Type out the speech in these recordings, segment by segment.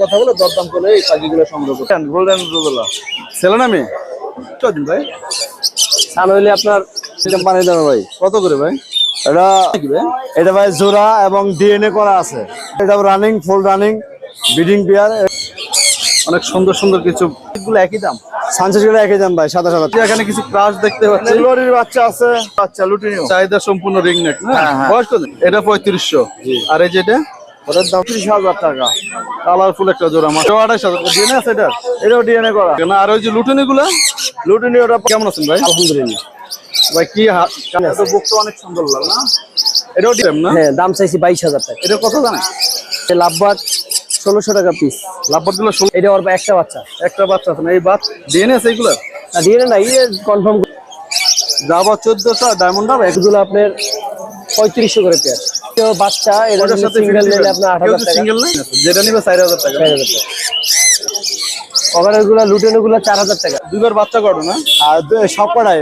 কথা বলে দরদাম করে এই পাখিগুলো সংগ্রহ করতেন গোল্ডেন ছেলে না মেয়ে? ভাই? সান হইলে আপনার পানি দেবে ভাই। কত করে ভাই? এটা ভাই? এটা ভাই জোড়া এবং ডিএনএ করা আছে। এটা running full running breeding pair অনেক সুন্দর সুন্দর কিছু। এগুলো একই দাম? একই দাম ভাই সাদা সাদা এখানে কিছু ক্রাশ দেখতে পাচ্ছি বাচ্চা আছে। লুটিনিও। চাহিদা সম্পূর্ণ রিং নেট না? হ্যাঁ, হ্যাঁ। বয়স কত? এটা পঁয়ত্রিশশো। আর এই যেটা ওটার দাম ত্রিশ হাজার টাকা। কালারফুল একটা জোড়া আড়াইশ হাজার। ডিএনএ আছে এটা এটাও ডিএনএ করা। আর ওই যে লুটিনি গুলা লুটিনি ওটা কেমন আছেন ভাই? আলহামদুলিল্লাহ। ভাই কি হাত বুকটা অনেক সুন্দর লাগে না? এটাও ডিএম না? হ্যাঁ দাম চাইছি বাইশ হাজার টাকা। এটা কত জানেন ষোলোশো টাকা পিসগুলো এটা ওর একটা বাচ্চা। একটা বাচ্চা আছে না? এই বাচ্চা ডিএনএ আছে এইগুলো না ডিএনএ না ইয়ে কনফার্ম যাব চোদ্দশো ডায়মন্ড আপনার পঁয়ত্রিশশো করে পেয়ার বাচ্চা এটা সাথে সিঙ্গেল নিলে আপনার আট হাজার টাকা। সিঙ্গেল নাই যেটা নিবে চার হাজার টাকা। চার হাজার টাকা। কভারেরগুলা লুটেনেরগুলা চার হাজার টাকা। দুইবার বাচ্চা করো না? আর সব কটাই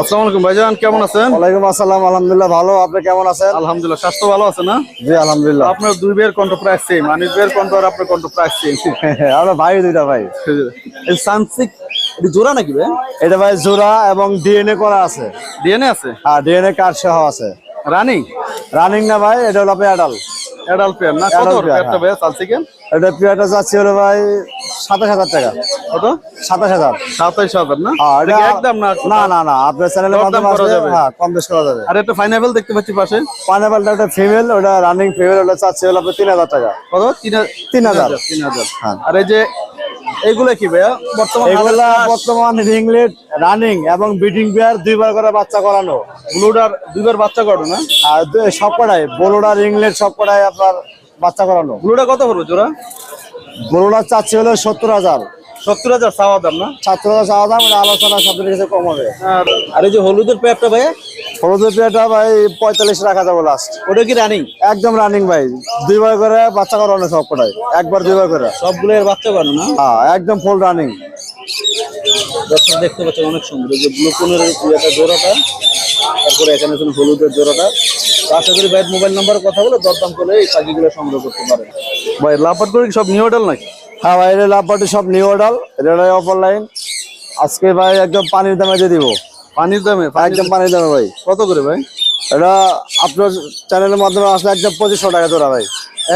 আসসালামু আলাইকুম ভাইজান কেমন আছেন? ওয়ালাইকুম আসসালাম আলহামদুলিল্লাহ ভালো। আপনি কেমন আছেন? আলহামদুলিল্লাহ স্বাস্থ্য ভালো আছে না? জি আলহামদুলিল্লাহ। আপনার দুই বের কন্ঠ প্রাইস সেম আনিস বের কন্ঠ আর আপনার কন্ঠ প্রাইস সেম আমরা ভাই দুইটা ভাই। এই সানসিক এটা জোড়া নাকি ভাই? এটা ভাই জোড়া এবং ডিএনএ করা আছে। ডিএনএ আছে? আর ডিএনএ কার্ড সহ আছে। রানি? রানিং না ভাই এটা হলো অ্যাডাল অ্যাডাল্ট পেয়ার না কত একটা ভাই সানসিকের এটা পিয়াটা যাচ্ছে হলো ভাই সাতাশ হাজার টাকা। কত? সাতাশ হাজার। সাতাইশ হাজার না? হ্যাঁ, এটা একদম না না না না আপনার চ্যানেলের মাধ্যমে যাবে? হ্যাঁ কম বেশ করা যাবে। আর একটা ফাইনাল দেখতে পাচ্ছি পাশে। পাইনাপেলটা একটা ফিমেল ওটা রানিং ফিমেল ওটা চাচ্ছে হলো আপনার তিন হাজার টাকা। কত? তিন হাজার। তিন হাজার। তিন হাজার। হ্যাঁ। আর এই যে এইগুলো কি ভাইয়া? বর্তমান এগুলা বর্তমান রিংলেট রানিং এবং বিটিং পেয়ার দুইবার করে বাচ্চা করানো। ব্লুডার দুইবার বাচ্চা করো না? আর দু- সব কটাই বলোডা রিংলেট সব কটাই আপনার বাচ্চা করানো। ব্লুডা কত পড়বে জোড়া? বলোডা চাচ্ছে হলো সত্তর হাজার। সত্তর হাজার চাওয়া দাম না? সত্তর হাজার চাওয়া দাম আলোচনা কাছে কম হবে। আর আর এই যে হলুদের পেয়ারটা ভাইয়া? হলুদের পেয়ারটা ভাই পঁয়তাল্লিশ রাখা যাব লাস্ট ওটা কি রানিং একদম রানিং ভাই। দুইবার করে বাচ্চা করানো সব কটাই। একবার দুইবার করে। সবগুলো এর বাচ্চা করো না? হ্যাঁ একদম ফুল রানিং দর্শক দেখতে পাচ্ছেন অনেক সুন্দর। যে ব্লু কোনের ইয়েটা জোড়াটা তারপরে এখানে আছেন হলুদের জোড়াটা। আশা করি ভাইয়ের মোবাইল নাম্বারে কথা বলে দরদাম করে এই পাখিগুলো সংগ্রহ করতে পারেন। ভাই লাভবাট করে কি সব নিউ অর্ডার নাকি? হ্যাঁ ভাই এটা লাভবাটি সব নিউ অর্ডার এটা অফার লাইন আজকে ভাই একদম পানির দামে দিয়ে দিব। পানির দামে একদম পানির দামে ভাই। কত করে ভাই? এটা আপনার চ্যানেলের মাধ্যমে আসলে একদম পঁচিশশো টাকা জোড়া ভাই।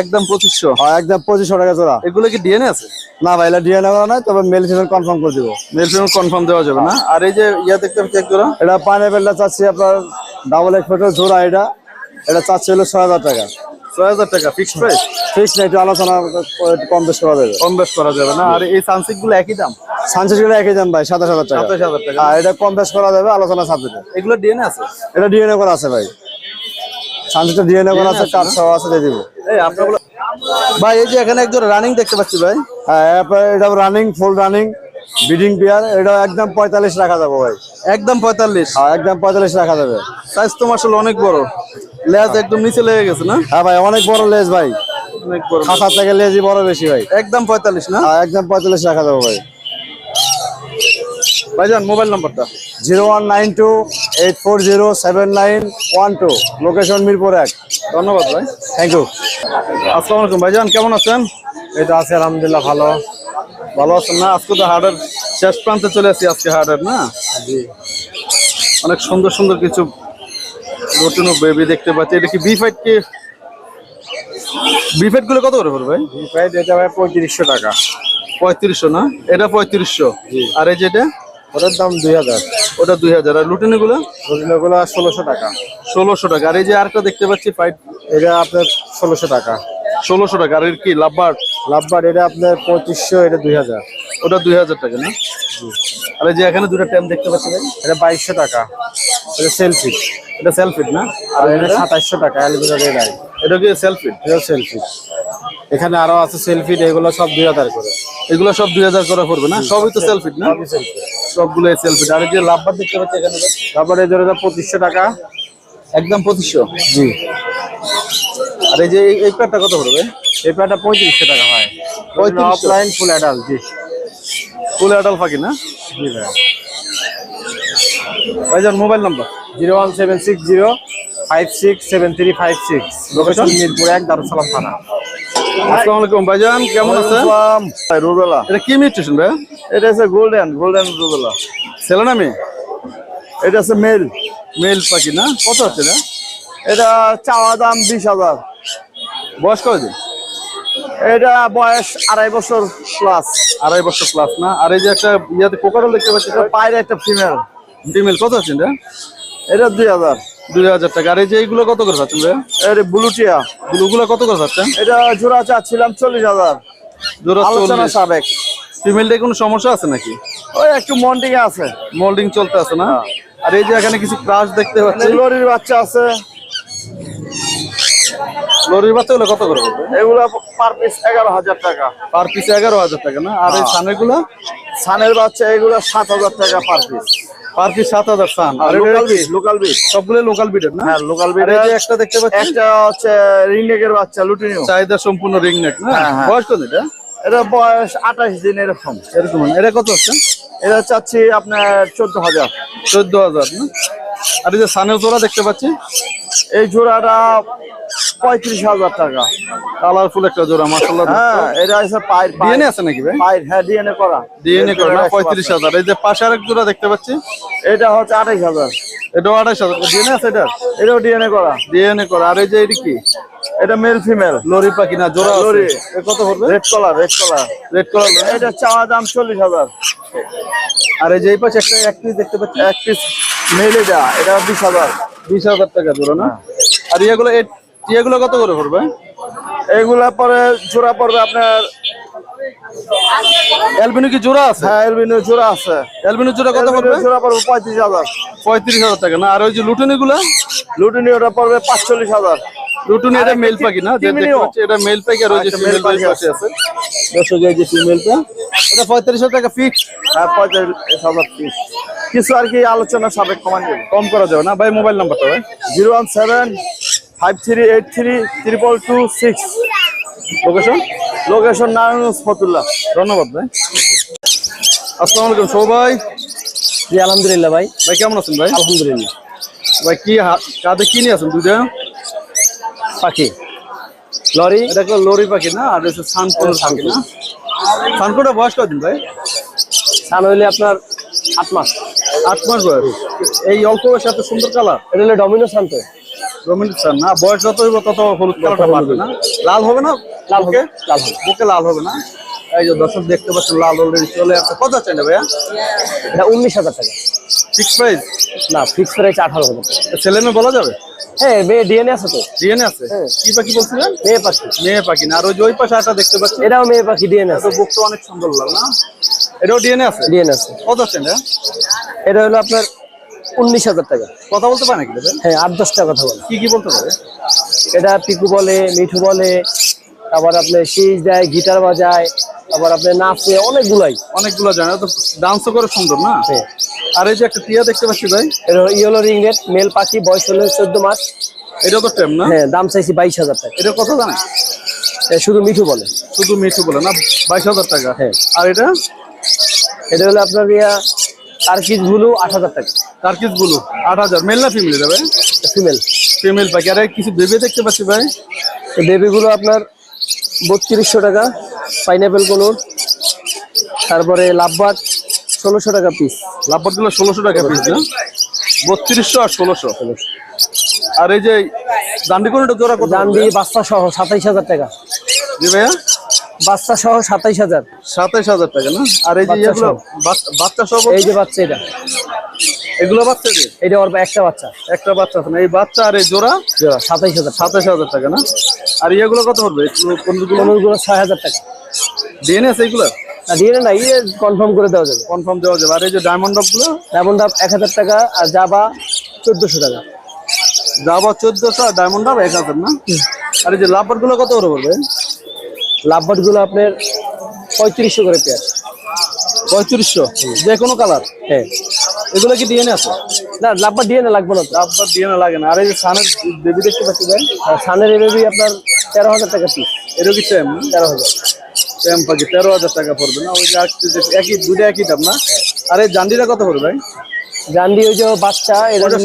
একদম পঁচিশশো? হ্যাঁ একদম পঁচিশশো টাকা জোড়া। এগুলো কি ডিএনএ আছে? না ভাই এটা ডিএনএ করা নয় তবে মেল ফিমেল কনফার্ম করে দিব। মেল ফিমেল কনফার্ম দেওয়া যাবে না? আর এই যে ইয়া দেখতে পাচ্ছি এক জোড়া। এটা পাইনাপেলটা চাচ্ছি আপনার ডাবল এক ফেটের জোড়া এটা। এটা চাচ্ছি হলো ছয় হাজার টাকা। ছয় হাজার টাকা ফিক্সড প্রাইস ফিক্স না একটু আলোচনা কম বেশ করা যাবে। কম বেশ করা যাবে না? আর এই সানসিকগুলো একই দাম? গুলো একই দাম ভাই সাতাশ হাজার টাকা। সাতাশ হাজার টাকা। আর এটা কম বেশ করা যাবে আলোচনা সাবজেক্টে এগুলো ডিএনএ আছে? এটা ডিএনএ করা আছে ভাই। ডিএনএ করা আছে সহ আছে দিয়ে দিব। এই আপনার ভাই এই যে এখানে একজন রানিং দেখতে পাচ্ছি ভাই। হ্যাঁ এটা running full running breeding pair এটা একদম পঁয়তাল্লিশ রাখা যাবে ভাই। একদম পঁয়তাল্লিশ? হ্যাঁ একদম পঁয়তাল্লিশ রাখা যাবে। সাইজ তো অনেক বড়। লেজ একদম নিচে লেগে গেছে না? হ্যাঁ ভাই অনেক বড় লেজ ভাই। অনেক বড় খাসার থেকে লেজই বড় বেশি ভাই। একদম পঁয়তাল্লিশ না? হ্যাঁ একদম পঁয়তাল্লিশ রাখা যাবে ভাই। ভাইজান মোবাইল নাম্বারটা? Zero one nine two eight four zero seven nine one two location Mirpur এক। ধন্যবাদ ভাই। থ্যাংক ইউ আসসালামু আলাইকুম ভাইজান কেমন আছেন? এটা আছে আলহামদুলিল্লাহ ভালো। ভালো আছেন না? আজকে তো হাটের শেষ প্রান্তে চলে আসি আজকে হাটের না? অনেক সুন্দর সুন্দর কিছু নতুন বেবি দেখতে পাচ্ছি। এটা কি বি ফাইট কি? বি ফাইটগুলো কত করে পড়বে বি ফাইট এটা ভাই পঁয়ত্রিশশো টাকা। পঁয়ত্রিশশো না? এটা পঁয়ত্রিশশো। আর এই যেটা ওটার দাম দুই হাজার। ওটা দুই হাজার। আর লুটিনি গুলো? রোজিনাগুলো ষোলোশো টাকা। ষোলোশো টাকা। আর এই যে আরেকটা দেখতে পাচ্ছি ফাইট এটা আপনার ষোলোশো টাকা। ষোলোশো টাকা। আর এর কি লাভবার লাভবার এটা আপনার পঁচিশশো এটা দুই হাজার। ওটা দুই হাজার টাকা না? আর এই যে এখানে দুটো ট্যাম দেখতে পাচ্ছি ভাই। এটা বাইশশো টাকা। এটা সেলফি এটা সেলফিট না? আর এটা সাতাশশো টাকা অ্যালুমিনিয়াম রেড এটা কি সেলফিট এটা সেলফি এখানে আরও আছে সেলফি এগুলো সব দুই হাজার করে। এগুলো সব দুই হাজার করে পড়বে না? সবই তো সেলফিট না? সেলফি সবগুলো সেলফিট আর এই যে লাভবার দেখতে পাচ্ছি এখানে তারপরে এই জোড়াটা পঁচিশশো টাকা। একদম পঁচিশশো? জি। আর এই যে এই- প্যাডটা কত পড়বে? এই প্যাডটা পঁয়ত্রিশশো টাকা হয়। 3500 অফলাইন ফুল অ্যাডাল্ট জি। ফুল অ্যাডাল ফাঁকি না? জি ভাই। ভাইজান mobile number? Zero one seven six zero five six seven three five six. Location Mirpur এক দারুসালাম থানা। আসসালামু আলাইকুম ভাইজান কেমন আছেন? রুবেলা। এটা কি মিউটেশন ভাই এটা হচ্ছে গোল্ডেন গোল্ডেন রুবেলা ছেলে না মেয়ে? এটা হচ্ছে মেল মেল পাখি না? কত না এটা? চাওয়া দাম বিশ হাজার। বয়স এটা বয়স আড়াই বছর প্লাস আড়াই বছর প্লাস না? আর এই যে একটা ইয়াতে কোকারও দেখতে পাচ্ছি এটা পায়ের একটা ফিমেল ফিমেল কত হচ্ছে এটা? এটা দুই হাজার। দুই হাজার টাকা। আর এই যে এইগুলো কত করে যাচ্ছেন ভাই এটা ব্লুটিয়া ব্লুগুলো কত করে যাচ্ছেন এটা জোড়া চাচ্ছিলাম চল্লিশ হাজার। জোড়া আলোচনা সাবেক। ফিমেলটা কোনো সমস্যা আছে নাকি? ওই একটু মন্ডিং আছে। মোল্ডিং চলতে আছে না? আর এই যে এখানে কিছু ক্রাশ দেখতে পাচ্ছি। লরির বাচ্চা আছে। লরির বাচ্চাগুলো কত করে পড়বে এগুলো পার পিস এগারো হাজার টাকা। পার পিসে এগারো হাজার টাকা না? আর এই সানেরগুলো? সানের বাচ্চা এগুলো সাত হাজার টাকা পার পিস পার পিস সাত হাজার সান আর লোকাল বিট লোকাল বিট সবগুলো লোকাল বিটের না? হ্যাঁ লোকাল বিট এই যে একটা দেখতে পাচ্ছি একটা হচ্ছে রিংনেকের বাচ্চা লুটিনিও। চাহিদা সম্পূর্ণ রিং নেক না? হ্যাঁ, হ্যাঁ। বয়স কত এটা? এটা বয়স আঠাশ দিন এরকম। এরকম এটা কত হচ্ছে এটা চাচ্ছি আপনার চোদ্দ হাজার। চোদ্দ হাজার না? আর এই যে সানের জোড়া দেখতে পাচ্ছি? এই জোড়াটা পঁয়ত্রিশ হাজার টাকা। কালারফুল একটা জোড়া মাসাল্লাহ হ্যাঁ এটা আছে পায়ের ডিএনএ আছে নাকি ভাই? পায়ের হ্যাঁ ডিএনএ করা। ডিএনএ করে পঁয়ত্রিশ হাজার। এই যে পাশে আরেক জোড়া দেখতে পাচ্ছি। এটা হচ্ছে আঠাইশ হাজার। এটাও আঠাশ হাজার। ডিএনএ আছে এটা? এটাও ডিএনএ করা। ডিএনএ করে। আর এই যে এটি কি? এটা মেল ফিমেল লরি পাখি না জোড়া লরি। কত পড়বে? Red collar red collar red colour এটা চাওয়া দাম চল্লিশ হাজার। আর এই যে এই পাশে একটা এক পিস দেখতে পাচ্ছি। এক পিস মেল এটা এটা বিশ হাজার। বিশ হাজার টাকা জোড়া না? আর ইয়েগুলো এ- কত করে পড়বে? এগুলা পরে জোড়া পড়বে আপনার অ্যালবিনো কি জোড়া আছে? হ্যাঁ এলবিনো জোড়া আছে। অ্যালবিনো জোড়া কত পড়বে? জোড়া পড়বে পঁয়ত্রিশ হাজার। পঁয়ত্রিশ হাজার টাকা। না আর ওই যে লুটুনি ওটা পড়বে পাঁচচল্লিশ হাজার। লুটুনি এটা মেল পাখি না? যে। এটা মেল পাখি আর ওই যে আচ্ছা, ফিমেল male পাখি আছে। দর্শক এই যে ফিমেলটা এটা পঁয়ত্রিশ হাজার টাকা ফিক্স হ্যাঁ পঁয়তাল্লিশ হাজার পিস কিছু আর কি আলোচনা সাবেক কমান কম করা যাবে না। ভাই মোবাইল নাম্বারটা ভাই। Zero one seven five three eight three triple two six location location Narayanganj Fatullah ধন্যবাদ ভাই। আসসালামু আলাইকুম সবাই। জি আলহামদুলিল্লাহ ভাই। ভাই কেমন আছেন ভাই? আলহামদুলিল্লাহ। ভাই কি কাঁধে কি নিয়ে আছেন দুইটা? পাখি। লরি? এটা লরি পাখি না আর হচ্ছে সানপুর পাখি না? সানপুরটা বয়স কদিন ভাই? সান হইলে আপনার আট মাস। আট মাস বয়স। এই অল্প বয়সে এত সুন্দর কালার? এটা হলে ডমিনো শান্ত সান না বয়স যত হইব তত হলুদ কালারটা বাড়বে না। লাল হবে না? লাল হবে লাল হবে। বুকে লাল হবে না? এই যে দর্শক দেখতে পাচ্ছেন লাল অলরেডি চলে আসছে। কত চাই না ভাইয়া? এটা উনিশ হাজার টাকা। ফিক্স প্রাইস না ফিক্স প্রাইস আঠারো হাজার টাকা। ছেলে মেয়ে বলা যাবে? হ্যাঁ মেয়ে ডিএনএ আছে তো। ডিএনএ আছে? হ্যাঁ। কি পাখি বলছিলেন? মেয়ে পাখি। মেয়ে পাখি না। আর ওই যে ওই পাশে একটা দেখতে পাচ্ছি এটাও মেয়ে পাখি ডিএনএ তো আছে। বুকটা অনেক সুন্দর লাল না? এটাও ডিএনএ আছে? ডিএনএ আছে। কত আছে না এটা হলো আপনার উনিশ হাজার টাকা। কথা বলতে পারে নাকি? হ্যাঁ আট দশটা কথা বলে। কি কি বলতে পারে? এটা পিকু বলে মিঠু বলে তারপর আপনি শীষ দেয় গিটার বাজায় তারপর আপনি নাচে অনেকগুলাই। অনেকগুলো জানে তো ডান্সও করে সুন্দর না? হ্যাঁ। আর এই যে একটা টিয়া দেখতে পাচ্ছি ভাই এটা ইয়েলো রিংনেট মেল পাখি বয়স হলো চোদ্দ মাস। এটা তো টেম না? হ্যাঁ দাম চাইছি বাইশ হাজার টাকা। এটা কত জানে? শুধু মিঠু বলে। শুধু মিঠু বলে না বাইশ হাজার টাকা। হ্যাঁ। আর এটা? এটা হলো আপনার ইয়া টার্কিস ব্লু আট হাজার টাকা। টার্কিস ব্লু আট হাজার। মেল না ফিমেল যাবে? ফিমেল ফিমেল পাখি। আর কিছু বেবি দেখতে পাচ্ছি ভাই। বেবিগুলো আপনার বত্রিশশো টাকা পাইনাপেল কলুর তারপরে লাভবাট ষোলোশো টাকা পিস লাভবাটগুলো ষোলোশো টাকা পিস না? বত্রিশশো আর ষোলোশো। আর এই যে দান্ডি কোনটা জোড়া দান্ডি বাচ্চা সহ সাতাইশ হাজার টাকা। জি ভাইয়া? বাচ্চা সহ সাতাইশ হাজার। সাতাইশ হাজার টাকা না? আর এই যে বাচ্চা সহ। বাচ্চা সব এই যে বাচ্চা এটা। এগুলো বাচ্চা এটা ওর একটা বাচ্চা। একটা বাচ্চা আছে না? এই বাচ্চা আর এই জোড়া? জোড়া সাতাইশ হাজার। সাতাশ হাজার টাকা না? আর ইয়েগুলো কত পড়বে কোনগুলো? পনেরোগুলো ছয় হাজার টাকা। ডিএনএ আছে এগুলো? না দিয়ে না ইয়ে কনফার্ম করে দেওয়া যাবে। কনফার্ম দেওয়া যাবে। আর এই যে ডায়মন্ড ডপগুলো? ডায়মন্ড ডাব এক হাজার টাকা আর জাবা চোদ্দশো টাকা। যাব চোদ্দশো আর ডায়মন্ড এক হাজার না? আর এই যে লাভবারগুলো কত করে পড়বে লাভবাটগুলো আপনার পঁয়ত্রিশশো করে পেয়ার পঁয়ত্রিশশো? যে কোনো কালার। হ্যাঁ। এগুলো কি ডিএনএ আছে? না লাভবার দিয়ে না লাগবে না লাভবার ডিএনএ লাগে না। আর এই যে সানের বেবি দেখতে পাচ্ছি ভাই আর সানের এবেবি আপনার তেরো হাজার টাকা পিস এটা কি সেম তেরো হাজার। সেম পাখি তেরো হাজার টাকা পড়বে না? ওই যে যে একই দুটো একই দাম না? আর এই জান্ডিটা কত পড়বে ভাই? জান্ডি ওই যে বাচ্চা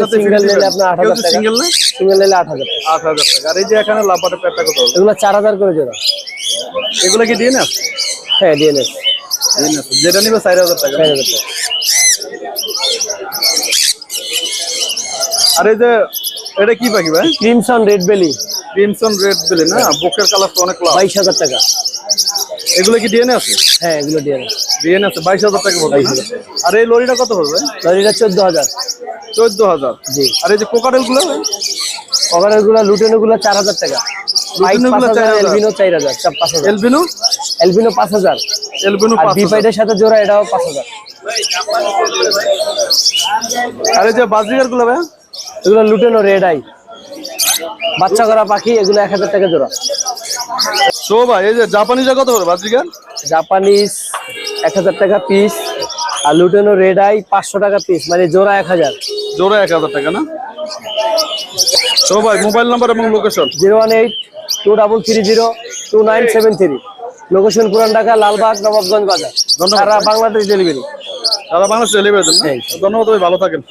সাথে সিঙ্গেল নিলে আপনার আট হাজার টাকা। সিঙ্গেল নিলে আট হাজার আট হাজার টাকা। আর এই যে এখানে লাভবারের প্যাটটা কত এগুলো চার হাজার করে জোড়া। এগুলো কি ডিএনএস হ্যাঁ ডিএনএস ডিএনএস যেটা নিবে চার হাজার টাকা। চার হাজার টাকা। আর এই যে এটা কি পাখি ভাই? Crimson red belly. Crimson red belly না? বুকের কালার তো অনেক লাল। বাইশ হাজার টাকা। এগুলো কি ডিএনএ আছে হ্যাঁ এগুলো ডিএনএস ডিএনএ আছে বাইশ হাজার টাকা না? আর এই লরিটা কত পড়বে লরিটা চোদ্দ হাজার। চোদ্দ হাজার। জি। আর এই যে কোকারেলগুলো ওখানেরগুলা লুটেনো গুলা চার হাজার টাকা। লুটেনো গুলা 4,000 এলবিনো সাথে জোড়া এটাও পাঁচ হাজার। আর এই যে বাজিগারগুলো ভাই? এগুলো লুটেনো রেড আই বাচ্চা করা পাখি এগুলো এক হাজার টাকা জোড়া। সো ভাই এই যে জাপানিজা কত পড়বে বাজিগার? জাপানিজ এক হাজার টাকা পিস আর লুটেনো রেড আই পাঁচশো টাকা পিস মানে জোড়া এক হাজার। জোড়া এক হাজার টাকা না? সো ভাই মোবাইল নাম্বার এবং location zero one eight two double three zero two nine seven three location Puran Dhaka Lalbagh Nawabganj বাজার। ধন্যবাদ। সারা বাংলাদেশ ডেলিভারি দাদা বাংলাদেশ ডেলিভারি। ধন্যবাদ ভালো থাকেন।